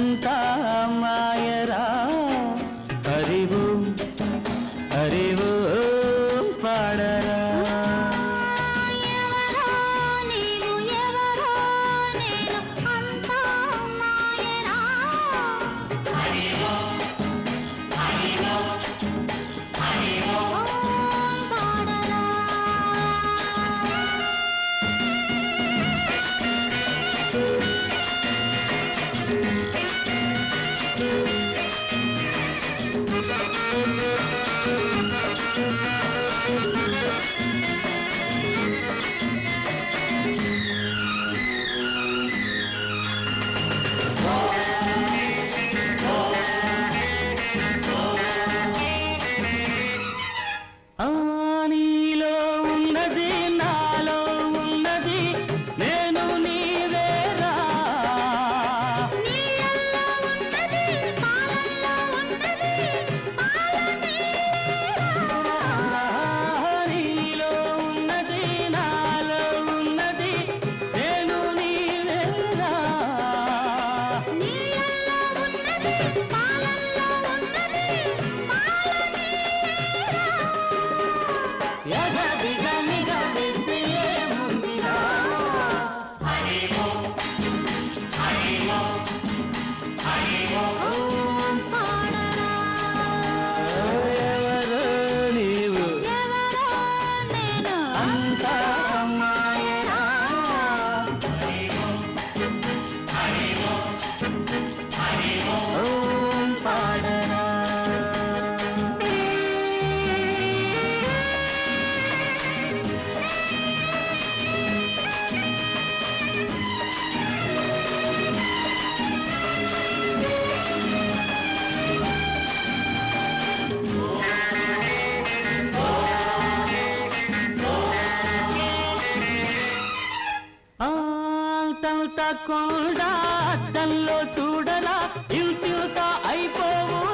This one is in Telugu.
nunca 了。ఆల్తంత కొండ అద్దంలో చూడరా ఇంతింత అయిపోవు